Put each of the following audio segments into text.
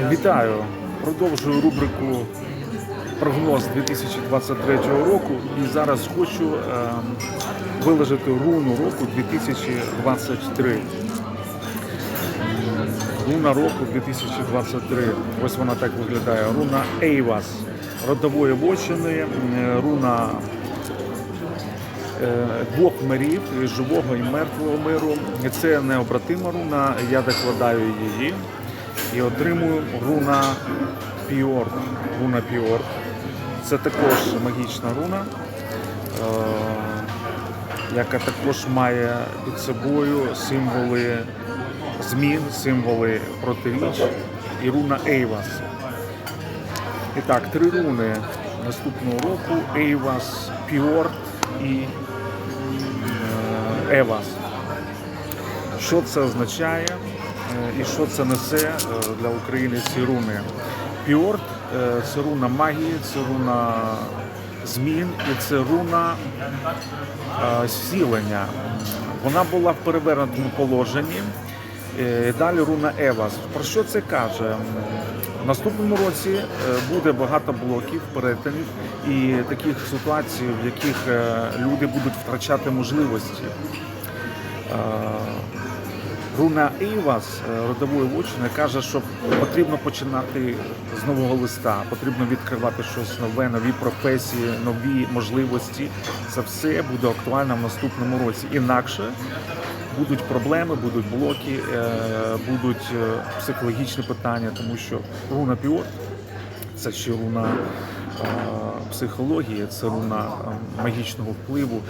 Вітаю! Продовжую рубрику прогноз 2023 року. І зараз хочу е, виложити руну року 2023. Руна року 2023. Ось вона так виглядає. Руна Ейвас родової вочини, руна е, двох мирів, живого і мертвого миру. Це необратима руна, я докладаю її і отримую руна Піор. Руна Піор. Це також магічна руна, е, яка також має під собою символи змін, символи протиріч і руна Ейвас. І так, три руни наступного року: Ейвас, Піорт і е, Евас. Що це означає і що це несе е, для України ці руни? Піорт е, це руна магії, це руна змін і це руна е, зцілення. Вона була в перевернутому положенні. Далі руна Евас. Про що це каже? В наступному році буде багато блоків, перетинів і таких ситуацій, в яких люди будуть втрачати можливості. Руна Ейвас е, родової вочини каже, що потрібно починати з нового листа, потрібно відкривати щось нове, нові професії, нові можливості. Це все буде актуально в наступному році. Інакше будуть проблеми, будуть блоки, е, будуть е, психологічні питання, тому що руна Піор це ще руна психології, це руна е, магічного впливу.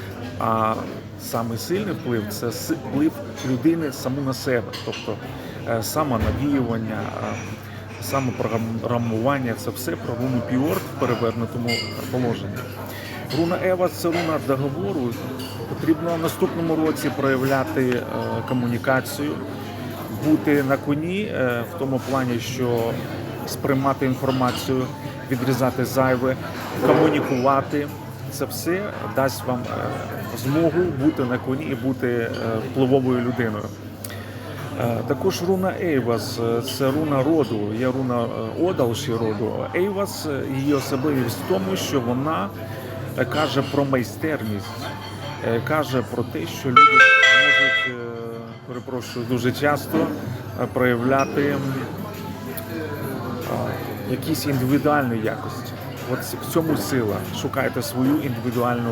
А саме сильний вплив це вплив людини саму на себе, тобто е, самонавіювання, е, самопрограмування це все про руну Піор в перевернутому положенні. Руна Ева це руна договору. Потрібно в наступному році проявляти е, комунікацію, бути на коні е, в тому плані, що сприймати інформацію, відрізати зайве, комунікувати. Це все дасть вам е, змогу бути на коні і бути е, впливовою людиною. Е, Також руна Ейвас це руна роду, є руна Одалші роду. Ейвас її особливість в тому, що вона каже про майстерність, каже про те, що люди можуть, перепрошую, дуже часто проявляти якісь індивідуальні якості. От в цьому сила. Шукайте свою індивідуальну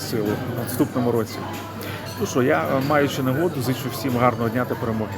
силу в наступному році. Ну що, я, е, маючи нагоду, зичу всім гарного дня та перемоги.